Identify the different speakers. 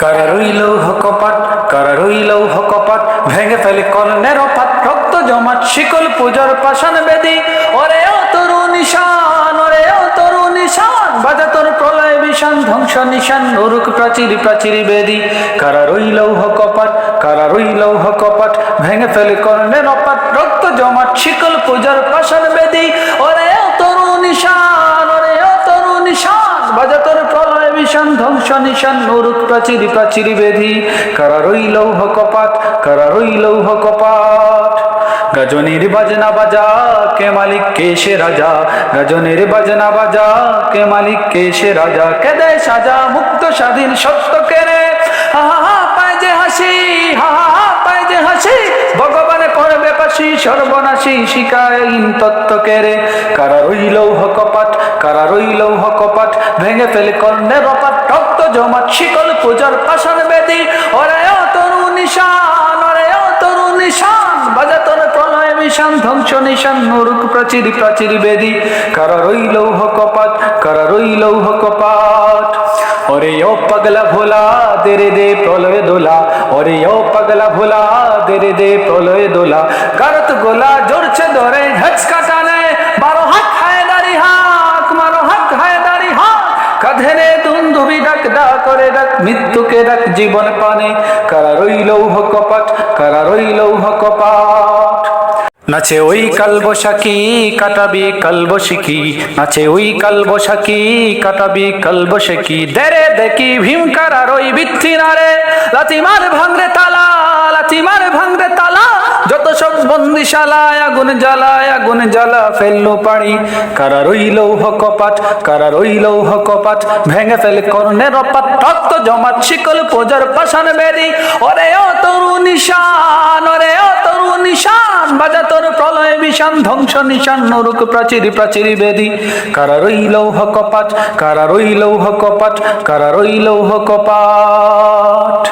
Speaker 1: কারা রইল কপাট কারা রইল কপাট ভেঙে ফেলে কর্ণের পাট রক্ত জমাট, শিকল পূজার পাষাণ বেদি। ওরে ও তরু নিশান, ওরে ও তরু নিশান, বাজা তোর প্রলয় বিষান, ধ্বংস নিশান নরুক প্রাচীর প্রাচীর বেদি। কারা রইল কপাট কারা রইল কপাট ভেঙে ফেলে কর্ণের পাট রক্ত জমাট, শিকল পূজার পাষাণ বেদি। ওরে ও তরু নিশান, ওরে ও তরু নিশান, বাজা তোর প্রলয় বিষান, ধ্বংস নিশান নরুক প্রাচীর প্রাচীর বেধি। কারা রইল হকপাত কারা রইল কপাট। গজনের বাজনা বাজা, কে মালিক, কে সে রাজা? গজনের বাজনা বাজা, কে মালিক, কে সে রাজা? কে দেয় সাজা মুক্ত স্বাধীন সত্য কেড়ে? হা হা হা পায় যে হাসি। সর্বনাশী কেড়ে কারা রইল কারা রইল ভেঙে অপাট রক্ত জমাট, শিকল পূজার পাষাণ বেদি। ওরে তরু নিশান, ওরে তরু নিশান বাজা প্রলয় মিশান ধ্বংস নিশান নরুক প্রাচীর প্রাচীর বেদি। কারা রইল কপাট কারা রইল কপাট ওরে ও পাগলা ভোলা, দেরে দে প্রলয় দোলা। ওরে ও পাগলা ভোলা, দেরে দে প্রলয় দোলা। করত গোলা জোরছে ধরে হচকা টানে। বারো হাত খায় দাড়ি হাত, মারো হাত খায় দাড়ি হাত। কাঁধে রে দুন্দুবি ডাক, ডা করে ডাক, মৃত্যুকে ডাক জীবন পানে। কারা রইল কপাট, কারা রইল কপাট। নাচে ওই কালবসাকি কাটাবি কালবশিকি নাচে ওই কালবসাকি কাটাবি কালবশিকি দেরে দেখি ভীমকার আর ওই বিত্তি নারে। লাতিমার ভাঙরে তালা লাতিমার ভাঙরে তালা। যত সব বন্দিশালায় আগুন জ্বালায়, আগুন জ্বালা ফেলল পাড়ি কারা রইল কপাট কারা রইল কপাট। ভেঙে ফেলে কর্ণের অপাট রক্ত জমাট, শিকল, পূজার পাষাণ বেরি ওরে ও তরু নিশান ওরে ও বাজা তোর প্রলয় বিষান, ধ্বংস নিশান, নরুক প্রাচীর প্রাচীর বেদি। কারা রইল কপাট কারা রইল কপাট কারা রইল কপাট